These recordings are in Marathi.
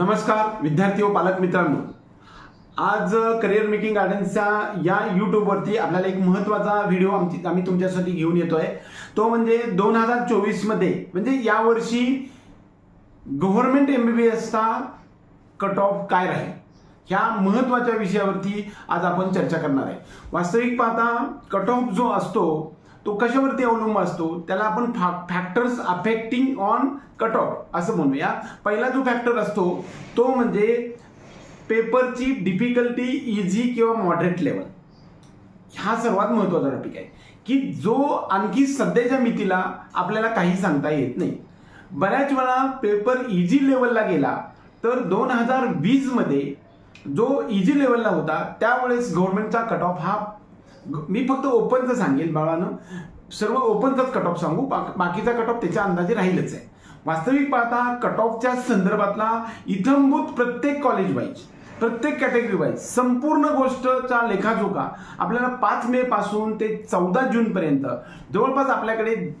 नमस्कार विद्यार्थी व पालक मित्रांनो. आज करिअर मेकिंग गार्डन्सच्या या यूट्यूबवरती आपल्याला एक महत्त्वाचा व्हिडिओ आमची आम्ही तुमच्यासाठी घेऊन येतो आहे तो म्हणजे दोन हजार चोवीसमध्ये म्हणजे यावर्षी गव्हर्नमेंट एम बी बी एसचा कट ऑफ काय राहील ह्या महत्त्वाच्या विषयावरती आज आपण चर्चा करणार आहे. वास्तविक पाहता कट ऑफ जो असतो तो कशावरती अवलंबून असतो? त्याला आपण factors affecting on cut off असं म्हणूया. पहिला जो फॅक्टर असतो तो म्हणजे पेपरची डिफिकल्टी इझी किंवा मॉडरेट लेवल हा सर्वात महत्त्वाचा टॉपिक आहे. की जो आणखी सध्याच्या मितीला आपल्याला काही सांगता येत नाही. बऱ्याच वेळा पेपर इझी लेवलला गेला तर दोन हजार वीसमध्ये जो इझी लेवलला होता त्यावेळेस गव्हर्नमेंटचा कट ऑफ हा मी फक्त ओपनचं सांगेल बाळानं. सर्व ओपनचाच कट ऑफ सांगू. बा- बाकीचा कट ऑफ त्याच्या अंदाजे राहीलच आहे. वास्तविक पाहता कट ऑफच्या संदर्भातला इथंभूत प्रत्येक कॉलेज वाईज प्रत्येक कॅटेगरी वाईज संपूर्ण गोष्टचा लेखाजोखा आपल्याला पाच मे पासून ते चौदा जून पर्यंत जवळपास आपल्याकडे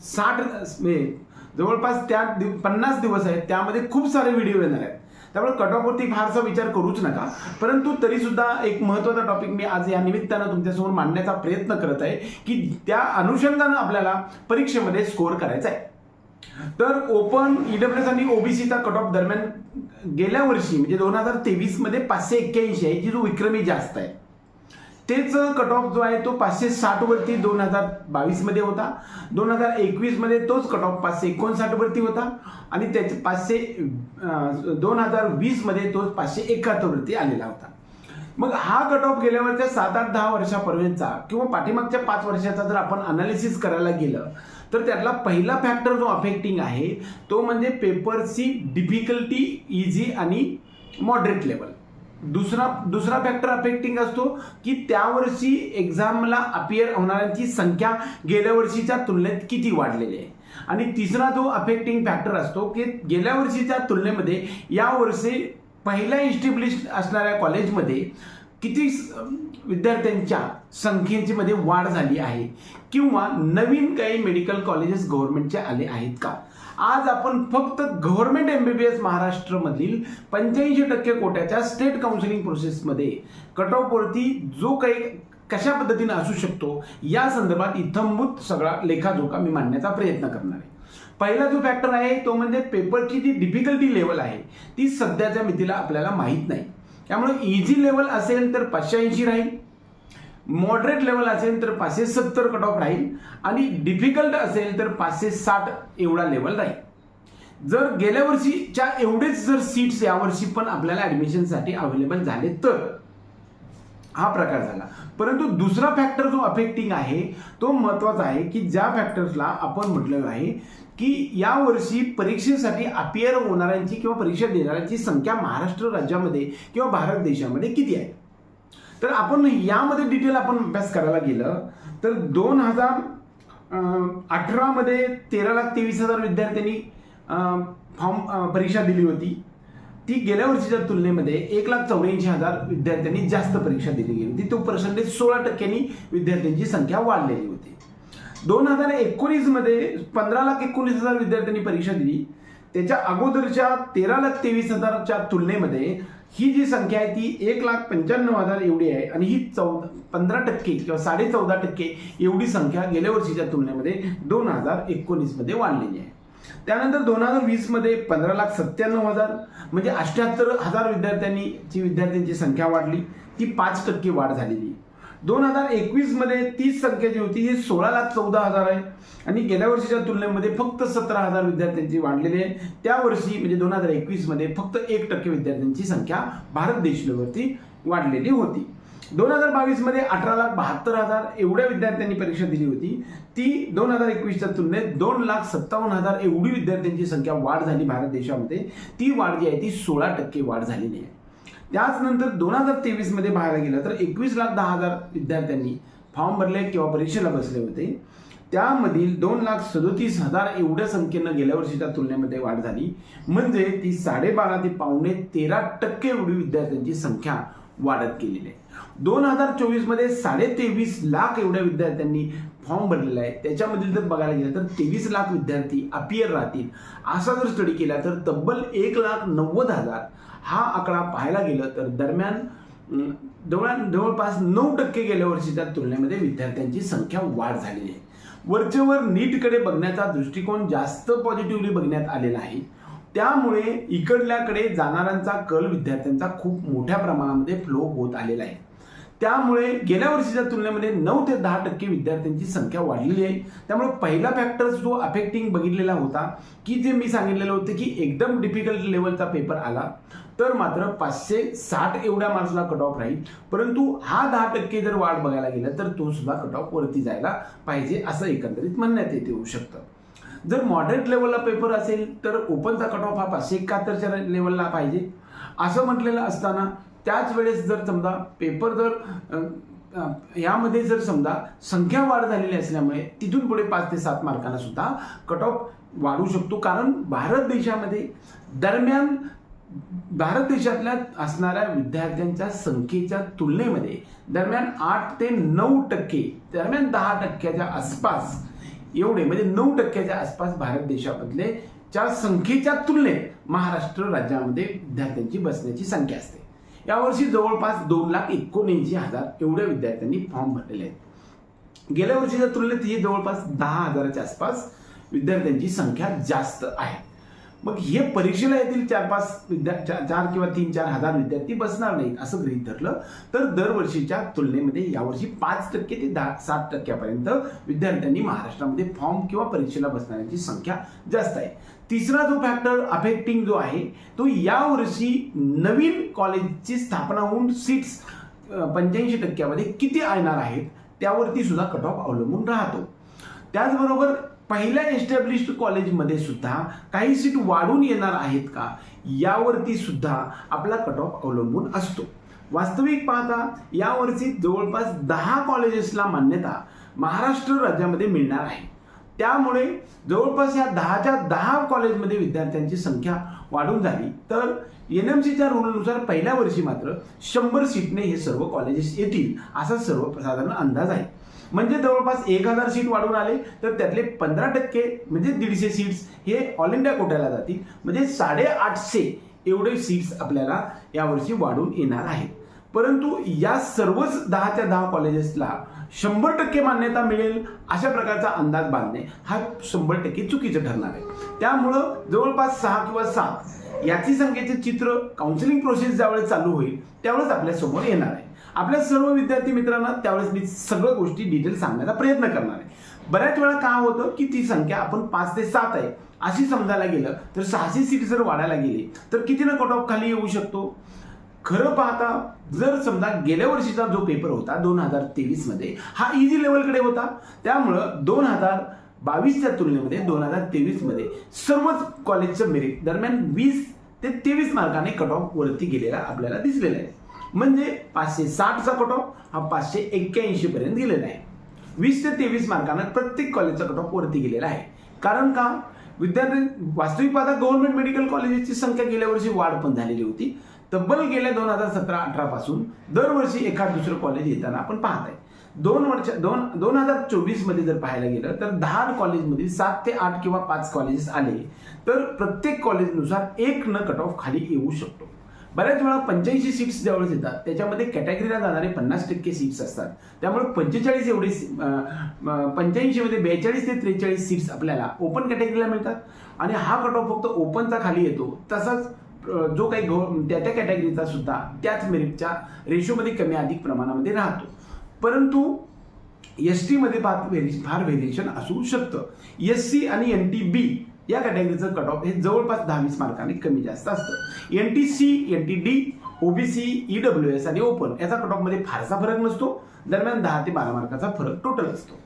साठ म्हणजे जवळपास त्या दिव- पन्नास दिवस आहेत. त्यामध्ये खूप सारे व्हिडिओ येणार आहेत. त्यामुळे कट ऑफवरती फारसा विचार करूच नका. परंतु तरी सुद्धा एक महत्त्वाचा टॉपिक मी आज या निमित्तानं तुमच्यासमोर मांडण्याचा प्रयत्न करत आहे की त्या अनुषंगानं आपल्याला परीक्षेमध्ये स्कोअर करायचा आहे. तर ओपन ईडब्ल्यूएस आणि ओबीसीचा कट ऑफ दरम्यान गेल्या वर्षी म्हणजे दोन हजार तेवीसमध्ये पाचशे एक्क्याऐंशी आहे जी जो विक्रमी जास्त आहे तेच कट ऑफ जो आहे तो पाचशे साठ वरती दोन हजार बावीसमध्ये होता. दोन हजार एकवीसमध्ये तोच कट ऑफ पाचशे एकोणसाठ वरती होता. आणि त्याचे पाचशे दोन हजार वीसमध्ये तोच पाचशे एकाहत्तर वरती आलेला होता. मग हा कट ऑफ गेल्यावरच्या सात आठ दहा वर्षापर्यंतचा किंवा पाठीमागच्या पाच वर्षाचा जर आपण अनालिसिस करायला गेलं तर त्यातला पहिला फॅक्टर जो अफेक्टिंग आहे तो म्हणजे पेपरची डिफिकल्टी इझी आणि मॉडरेट लेवल दुसरा दुसरा फॅक्टर अफेक्टिंग असतो की त्या वर्षी एक्झामला अपियर होणाऱ्यांची संख्या गेल्या वर्षीच्या तुलनेत किती वाढलेली आहे? आणि तिसरा जो अफेक्टिंग फॅक्टर असतो की गेल्या वर्षीच्या तुलनेमध्ये या वर्षी पहिल्या इस्टॅब्लिश असणाऱ्या कॉलेजमध्ये किती विद्यार्थ्यांच्या संख्येची मध्ये वाढ झाली आहे? किंवा नवीन काही मेडिकल कॉलेजेस गव्हर्नमेंटचे आले आहेत का? आज आपण फक्त गव्हर्नमेंट एमबीबीएस महाराष्ट्रमधील पंच्याऐंशी टक्के कोट्याच्या स्टेट काउन्सिलिंग प्रोसेसमध्ये कट ऑफवरती जो काही कशा पद्धतीने असू शकतो या संदर्भात इथंभूत सगळा लेखाजोखा मी मांडण्याचा प्रयत्न करणार आहे. पहिला जो फॅक्टर आहे तो म्हणजे पेपरची जी डिफिकल्टी लेवल आहे ती सध्याच्या मितीला आपल्याला माहीत नाही. त्यामुळे इझी लेवल असेल तर पाचशे ऐंशी राहील. मॉडरेट लेवल असेल तर पाचशे सत्तर कट ऑफ राहील आणि डिफिकल्ट असेल तर पाचशे साठ एवढा लेवल राहील. जर गेल्या वर्षीच्या एवढेच जर सीट्स यावर्षी पण आपल्याला ऍडमिशनसाठी अवेलेबल झाले तर हा प्रकार झाला. परंतु दुसरा फॅक्टर जो अफेक्टिंग आहे तो महत्त्वाचा आहे की ज्या फॅक्टर्सला आपण म्हटलेलं आहे की यावर्षी परीक्षेसाठी अपियर होणाऱ्यांची किंवा परीक्षा देणाऱ्यांची संख्या महाराष्ट्र राज्यामध्ये किंवा भारत देशामध्ये किती आहे? तर आपण यामध्ये डिटेल आपण अभ्यास करायला गेलं तर दोन हजार अठरामध्ये तेरा लाख तेवीस हजार विद्यार्थ्यांनी फॉर्म परीक्षा दिली होती. ती गेल्या वर्षीच्या तुलनेमध्ये एक लाख चौऱ्याऐंशी हजार विद्यार्थ्यांनी जास्त परीक्षा दिली गेली होती. तो पर्सेंटेज सोळा टक्क्यांनी विद्यार्थ्यांची संख्या वाढलेली होती. दोन हजार एकोणीसमध्ये पंधरा लाख एकोणीस हजार विद्यार्थ्यांनी परीक्षा दिली. त्याच्या अगोदरच्या तेरा लाख तेवीस हजारच्या तुलनेमध्ये ही जी संख्या आहे ती एक लाख पंच्याण्णव हजार एवढी आहे आणि ही चौदा पंधरा टक्के किंवा साडे चौदा टक्के एवढी संख्या गेल्या वर्षीच्या तुलनेमध्ये दोन हजार एकोणीसमध्ये वाढलेली आहे. त्यानंतर दोन हजार वीसमध्ये पंधरा लाख सत्त्याण्णव हजार म्हणजे अठ्याहत्तर हजार विद्यार्थ्यांनी जी विद्यार्थ्यांची संख्या वाढली ती पाच टक्के वाढ झालेली दोन हजार एकवीसमध्ये तीच संख्या जी होती. ही सोळा लाख चौदा हजार आहे. आणि गेल्या वर्षीच्या तुलनेमध्ये फक्त सतरा हजार विद्यार्थ्यांची वाढलेली आहे. त्या वर्षी म्हणजे दोन हजार एकवीसमध्ये फक्त एक टक्के विद्यार्थ्यांची संख्या भारत देशवरती वाढलेली होती. दोन हजार बावीसमध्ये अठरा लाख बहात्तर हजार एवढ्या विद्यार्थ्यांनी परीक्षा दिली होती. ती दोन हजार एकवीसच्या तुलनेत दोन लाख सत्तावन्न हजार एवढी विद्यार्थ्यांची संख्या वाढ झाली भारत देशामध्ये. ती वाढ जी आहे ती सोळा टक्के वाढ झालेली आहे. त्याचनंतर दोन हजार तेवीसमध्ये पाहायला गेलं तर एकवीस लाख दहा हजार विद्यार्थ्यांनी फॉर्म भरले किंवा परीक्षेला बसले होते. त्यामधील दोन लाख सदोतीस हजार एवढ्या संख्येनं गेल्या वर्षीच्या तुलनेमध्ये वाढ झाली. म्हणजे ती साडेबारा ते पावणे तेरा टक्के एवढी विद्यार्थ्यांची संख्या वाढत गेलेली. आहे दोन हजार चोवीसमध्ये साडे तेवीस लाख एवढ्या विद्यार्थ्यांनी फॉर्म भरलेला आहे. त्याच्यामधील जर बघायला गेलं तर तेवीस लाख विद्यार्थी अपियर राहतील. असा जर स्टडी केला तर तब्बल एक लाख नव्वद हजार हा आकडा पाहायला गेलं तर दरम्यान जवळ जवळपास नऊ टक्के गेल्या वर्षीच्या तुलनेमध्ये विद्यार्थ्यांची संख्या वाढ झालेली आहे. वरचेवर नीटकडे बघण्याचा दृष्टिकोन जास्त पॉझिटिव्हली बघण्यात आलेला आहे. त्यामुळे इकडल्याकडे जाणाऱ्यांचा कल विद्यार्थ्यांचा खूप मोठ्या प्रमाणामध्ये फ्लो होत आलेला आहे. त्यामुळे गेल्या वर्षीच्या तुलनेमध्ये नऊ ते दहा टक्के विद्यार्थ्यांची संख्या वाढलेली आहे. त्यामुळे पहिला फॅक्टर जो अफेक्टिंग बघितलेला होता की जे मी सांगितलेलं होतं की एकदम डिफिकल्ट लेवलचा पेपर आला तर मात्र पाचशे साठ एवढ्या मार्क्सला कट ऑफ राहील. परंतु हा दहा टक्के जर वाढ बघायला गेला तर तो सुद्धा कट ऑफ वरती जायला पाहिजे असं एकंदरीत म्हणण्यात येते होऊ शकतं. जर मॉडरेट लेवलला पेपर असेल तर ओपनचा कट ऑफ हा पाचशे एकाहत्तरच्या लेवलला पाहिजे. असं म्हटलेलं असताना त्याच वेळेस जर समजा पेपर जर यामध्ये जर समजा संख्या वाढ झालेली असल्यामुळे तिथून पुढे पाच ते सात मार्कांना सुद्धा कट ऑफ वाढू शकतो. कारण भारत देशामध्ये दरम्यान भारत देशातल्या असणाऱ्या विद्यार्थ्यांच्या संख्येच्या तुलनेमध्ये दरम्यान आठ ते नऊ टक्के दरम्यान दहा टक्क्याच्या आसपास एवढे म्हणजे नऊ टक्क्याच्या आसपास भारत देशामधले च्या संख्येच्या तुलनेत महाराष्ट्र राज्यामध्ये विद्यार्थ्यांची बसण्याची संख्या असते. यावर्षी जवळपास दोन लाख एकोणऐंशी हजार एवढ्या विद्यार्थ्यांनी फॉर्म भरलेले आहेत. गेल्या वर्षीच्या तुलनेत ही जवळपास दहा हजाराच्या आसपास विद्यार्थ्यांची संख्या जास्त आहे. मग हे परीक्षेला येथील चार पाच विद्या चार किंवा तीन चार हजार विद्यार्थी बसणार नाहीत असं गृहीत धरलं. तर दरवर्षीच्या तुलनेमध्ये यावर्षी पाच टक्के ते दहा सात टक्क्यापर्यंत विद्यार्थ्यांनी महाराष्ट्रामध्ये फॉर्म किंवा परीक्षेला बसणाऱ्यांची संख्या जास्त आहे. तिसरा जो फॅक्टर अफेक्टिंग जो आहे तो यावर्षी नवीन कॉलेजची स्थापना होऊन सीट्स पंच्याऐंशी टक्क्यामध्ये किती येणार आहेत त्यावरती सुद्धा कट ऑफ अवलंबून राहतो. त्याचबरोबर पहिल्या एस्टॅब्लिश्ड कॉलेजमध्ये सुद्धा काही सीट वाढून येणार आहेत का? यावरती सुद्धा आपला कट ऑफ अवलंबून असतो. वास्तविक पाहता यावर्षी जवळपास दहा कॉलेजेसला मान्यता महाराष्ट्र राज्यामध्ये मिळणार आहे. त्यामुळे जवळपास या दहाच्या दहा कॉलेजमध्ये विद्यार्थ्यांची संख्या वाढून झाली. तर एन एम सीच्या रूलनुसार पहिल्या वर्षी मात्र शंभर सीटने हे सर्व कॉलेजेस येतील असा सर्वसाधारण अंदाज आहे. म्हणजे जवळपास एक हजार सीट वाढून आले तर त्यातले पंधरा टक्के म्हणजे दीडशे सीट्स हे ऑल इंडिया कोट्याला जातील. म्हणजे साडेआठशे एवढे सीट्स आपल्याला यावर्षी वाढून येणार आहेत. परंतु या सर्वच दहाच्या दहा कॉलेजेसला शंभर टक्के मान्यता मिळेल अशा प्रकारचा अंदाज बांधणे हा शंभर टक्के चुकीचं ठरणार आहे. त्यामुळं जवळपास सहा किंवा सात याची संख्येचे चित्र काउन्सिलिंग प्रोसेस ज्यावेळेस चालू होईल त्यावेळेस आपल्यासमोर येणार आहे. आपल्या सर्व विद्यार्थी मित्रांना त्यावेळेस मी सगळ्या गोष्टी डिटेल सांगण्याचा प्रयत्न करणार आहे. बऱ्याच वेळा काय होतं की ती संख्या आपण पाच ते सात आहे. अशी समजायला गेलं तर सहाशे सीट जर वाढायला गेली तर कितीनं कट ऑफ खाली येऊ शकतो? खरं पाहता जर समजा गेल्या वर्षीचा जो पेपर होता दोन हजार तेवीसमध्ये हा इझी लेवलकडे होता. त्यामुळं दोन हजार बावीसच्या तुलनेमध्ये दोन हजार तेवीसमध्ये सर्वच कॉलेजचं मेरिट दरम्यान वीस ते तेवीस मार्काने कट ऑफ वरती गेलेला आपल्याला दिसलेला आहे. म्हणजे पाचशे साठचा कट ऑफ हा पाचशे एक्क्याऐंशी पर्यंत गेलेला आहे. वीस ते तेवीस मार्कानं प्रत्येक कॉलेजचा कट ऑफ वरती गेलेला आहे. कारण का? विद्यार्थी वास्तविक पाहता गव्हर्नमेंट मेडिकल कॉलेजेसची संख्या गेल्या वर्षी वाढ पण झालेली होती. तब्बल गेल्या दोन हजार सतरा अठरापासून दरवर्षी एखाद दुसरं कॉलेज येताना आपण पाहत आहे दोन वर्ष दोन दोन हजार चोवीसमध्ये जर पाहायला गेलं तर दहा कॉलेजमध्ये सात ते आठ किंवा पाच कॉलेजेस आले तर प्रत्येक कॉलेजनुसार एक न कट ऑफ खाली येऊ शकतो. बऱ्याच वेळा पंच्याऐंशी सीट्स ज्यावेळेस येतात त्याच्यामध्ये कॅटेगरीला जाणारे पन्नास टक्के सीट्स असतात. त्यामुळे पंचेचाळीस एवढे पंच्याऐंशीमध्ये बेचाळीस ते त्रेचाळीस सीट्स आपल्याला ओपन कॅटेगरीला मिळतात. आणि हा कट ऑफ फक्त ओपनचा खाली येतो. तसाच जो काही गव्ह त्या त्या कॅटेगरीचा सुद्धा त्याच मेरिटच्या रेशोमध्ये कमी अधिक प्रमाणामध्ये राहतो. परंतु एस टीमध्ये फार व्हेरि फार व्हेरिएशन असू शकतं. एस सी आणि एन टी बी या कॅटेगरीचं कट ऑफ हे जवळपास दहावीस मार्काने कमी जास्त असतं. N T C N T D OBC W S आणि ओपन याचा कट ऑफमध्ये फारसा फरक नसतो. दरम्यान दहा ते बारा मार्काचा फरक टोटल असतो.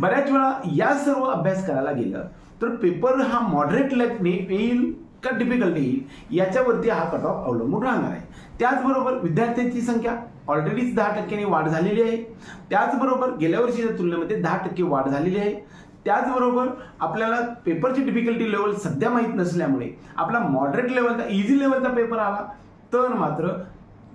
बऱ्याच वेळा या सर्व अभ्यास करायला गेलं तर पेपर हा मॉडरेट लेखने येईल का डिफिकल्टी येईल. याच्यावरती हा कट ऑफ अवलंबून राहणार आहे. त्याचबरोबर विद्यार्थ्यांची संख्या ऑलरेडीच दहा टक्क्यांनी वाढ झालेली आहे. त्याचबरोबर गेल्या वर्षीच्या तुलनेमध्ये दहा टक्के वाढ झालेली आहे. त्याचबरोबर आपल्याला पेपरची डिफिकल्टी लेवल सध्या माहीत नसल्यामुळे आपला मॉडरेट लेवलचा इझी लेवलचा पेपर आला तर मात्र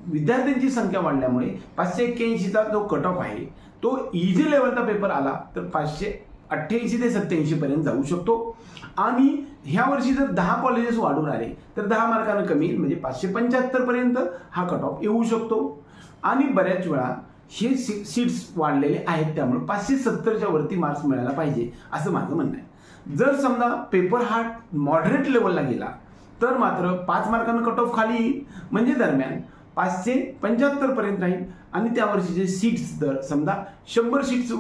विद्यार्थ्यांची संख्या वाढल्यामुळे पाचशे एक्क्याऐंशीचा जो कट ऑफ आहे तो इझी लेवलचा पेपर आला तर पाचशे अठ्ठ्याऐंशी ते सत्त्याऐंशीपर्यंत जाऊ शकतो. आणि ह्या वर्षी जर दहा कॉलेजेस वाढून आले तर दहा मार्कानं कमी येईल. म्हणजे पाचशे पंच्याहत्तर पर्यंत हा कट ऑफ येऊ शकतो. आणि बऱ्याच वेळा हे सी सीट्स वाढलेले आहेत त्यामुळे पाचशे सत्तरच्या वरती मार्क्स मिळायला पाहिजे असं माझं म्हणणं आहे. जर समजा पेपर हा मॉडरेट लेवलला गेला तर मात्र पाच मार्कानं कट ऑफ खाली येईल. म्हणजे दरम्यान पाचशे पंच्याहत्तर पर्यंत राहील. आणि त्या वर्षीचे सीट्स दर समजा शंभर सीट्स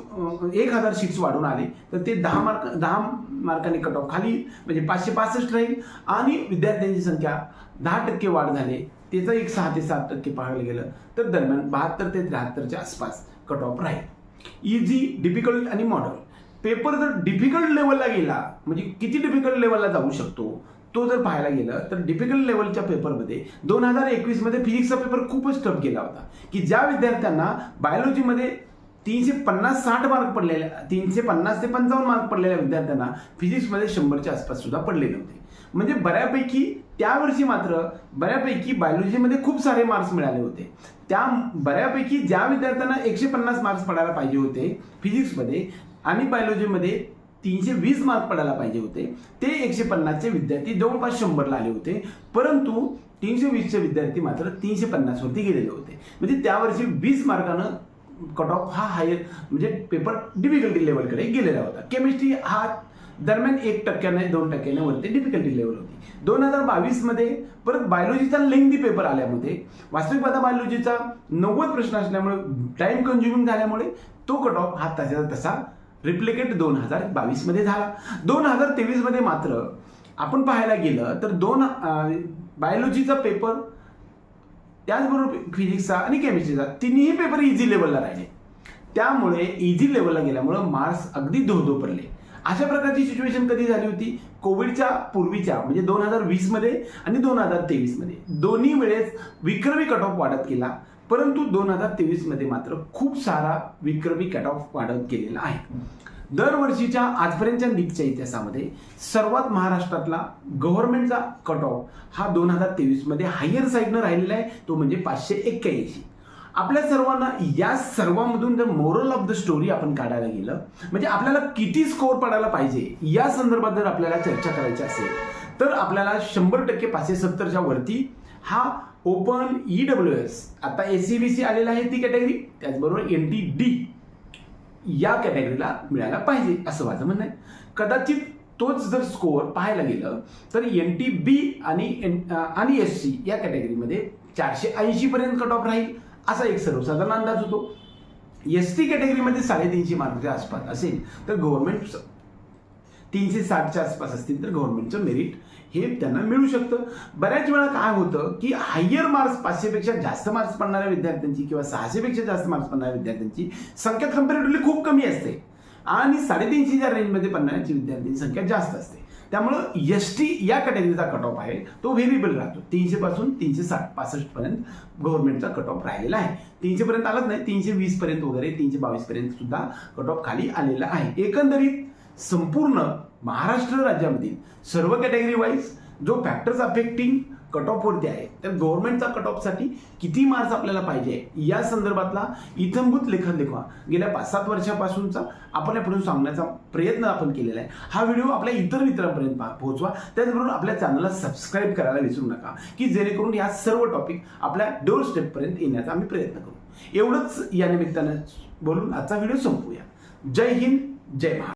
एक हजार सीट्स वाढून आले तर ते दहा मार्क दहा मार्काने कट ऑफ खाली म्हणजे पाचशे पासष्ट राहील. आणि विद्यार्थ्यांची संख्या दहा टक्के वाढ झाली. त्याचं एक सहा ते सात टक्के पाहायला गेलं तर दरम्यान बहात्तर ते त्र्याहत्तरच्या आसपास कट ऑफ राहील. इझी डिफिकल्ट आणि मॉडल पेपर जर डिफिकल्ट लेवलला गेला म्हणजे किती डिफिकल्ट लेवलला जाऊ शकतो? तो जर पाहायला गेलं तर डिफिकल्ट लेवलच्या पेपरमध्ये दोन हजार एकवीसमध्ये फिजिक्सचा पेपर खूपच टफ गेला होता. की ज्या विद्यार्थ्यांना बायोलॉजीमध्ये तीनशे पन्नास साठ मार्क पडलेल्या तीनशे पन्नास ते पंचावन्न मार्क पडलेल्या विद्यार्थ्यांना फिजिक्समध्ये शंभरच्या आसपास सुद्धा पडले नव्हते. म्हणजे बऱ्यापैकी त्यावर्षी मात्र बऱ्यापैकी बायोलॉजीमध्ये खूप सारे मार्क्स मिळाले होते. त्या बऱ्यापैकी ज्या विद्यार्थ्यांना एकशे पन्नास मार्क्स पडायला पाहिजे होते फिजिक्समध्ये आणि बायोलॉजीमध्ये तीनशे वीस मार्क पडायला पाहिजे होते. ते एकशे पन्नासचे विद्यार्थी जवळपास शंभरला आले होते. परंतु तीनशे वीसचे विद्यार्थी मात्र तीनशे पन्नासवरती गेलेले होते. म्हणजे त्यावर्षी वीस मार्कानं कट ऑफ हा हायर म्हणजे पेपर डिफिकल्टी लेवलकडे गेलेला होता. केमिस्ट्री हा दरम्यान एक टक्क्याने दोन टक्क्याने वरती डिफिकल्टी लेवल होती. दोन हजार बावीसमध्ये परत बायोलॉजीचा लेंदी पेपर आल्यामध्ये वास्तविक पाहता बायोलॉजीचा नव्वद प्रश्न असल्यामुळे टाईम कन्झ्युमिंग झाल्यामुळे तो कट ऑफ हा तसा तसा रिप्लिकेट दोन हजार बावीसमध्ये झाला. दोन हजार तेवीसमध्ये मात्र आपण पाहायला गेलं तर दोन बायोलॉजीचा पेपर त्याचबरोबर फिजिक्सचा आणि केमिस्ट्रीचा तिन्ही पेपर इझी लेवलला राहिले. त्यामुळे इझी लेवलला गेल्यामुळं मार्क्स अगदी धोधो पडले. अशा प्रकारची सिच्युएशन कधी झाली होती? कोविडच्या पूर्वीच्या म्हणजे दोन हजार वीसमध्ये आणि दोन हजार तेवीसमध्ये दोन्ही वेळेस विक्रमी कट ऑफ वाढत गेला. परंतु दोन हजार तेवीसमध्ये मात्र खूप सारा विक्रमी कट ऑफ वाढत गेलेला आहे. दरवर्षीच्या आजपर्यंतच्या नीटच्या इतिहासामध्ये सर्वात महाराष्ट्रातला गव्हर्नमेंटचा कट ऑफ हा दोन हजार तेवीसमध्ये हायर साईडनं राहिलेला आहे तो म्हणजे पाचशे एक्क्याऐंशी. आपल्या सर्वांना या सर्वांमधून जर मोरल ऑफ द स्टोरी आपण काढायला गेलं म्हणजे आपल्याला किती स्कोअर पडायला पाहिजे या संदर्भात जर आपल्याला चर्चा करायची असेल तर आपल्याला शंभर टक्के पाचशे सत्तरच्या वरती हा ओपन ई डब्ल्यू एस आता एस सी बी सी आलेला आहे ती कॅटेगरी त्याचबरोबर एन टी डी या कॅटेगरीला मिळायला पाहिजे असं माझं म्हणणं आहे. कदाचित तोच जर स्कोअर पाहायला गेलं तर एन टी बी आणि एन आणि एस सी या कॅटेगरीमध्ये चारशे ऐंशी पर्यंत कट ऑफ राहील असा एक सर्वसाधारण अंदाज होतो. एस टी कॅटेगरीमध्ये साडेतीनशे मार्कच्या आसपास असेल तर गव्हर्नमेंट तीनशे साठच्या आसपास असतील तर गव्हर्नमेंटचं मेरिट हे त्यांना मिळू शकतं. बऱ्याच वेळा काय होतं की हायर मार्क्स पाचशेपेक्षा जास्त मार्क्स पडणाऱ्या विद्यार्थ्यांची किंवा सहाशेपेक्षा जास्त मार्क्स पडणाऱ्या विद्यार्थ्यांची संख्या कम्पॅरेटिव्हली खूप कमी असते. आणि साडेतीनशेच्या रेंजमध्ये पडणाऱ्याची विद्यार्थ्यांची संख्या जास्त असते. त्यामुळं एस टी या कॅटेगरीचा कट ऑफ आहे. तो व्हेरिएबल राहतो. तीनशेपासून तीनशे साठ पासष्टपर्यंत गव्हर्नमेंटचा कट ऑफ राहिलेला आहे. तीनशेपर्यंत आलाच नाही. तीनशे वीसपर्यंत वगैरे तीनशे बावीसपर्यंत सुद्धा कट ऑफ खाली आलेला आहे. एकंदरीत संपूर्ण महाराष्ट्र राज्यामधील सर्व कॅटेगरी वाईज जो फॅक्टर्स अफेक्टिंग कट ऑफवरती आहे तर गव्हर्नमेंटचा कट ऑफसाठी किती मार्क्स आपल्याला पाहिजे? या संदर्भातला इथंभूत लेखन लेखवा. गेल्या पाच सात वर्षापासूनचा आपण यापुढून सांगण्याचा प्रयत्न आपण केलेला आहे. हा व्हिडिओ आपल्या इतर मित्रांपर्यंत पोहोचवा. त्याचबरोबर आपल्या चॅनलला सबस्क्राईब करायला विसरू नका की जेणेकरून या सर्व टॉपिक आपल्या डोर स्टेपपर्यंत येण्याचा आम्ही प्रयत्न करू. एवढंच या निमित्तानं बोलून आजचा व्हिडिओ संपूया. जय हिंद जय महाराष्ट्र.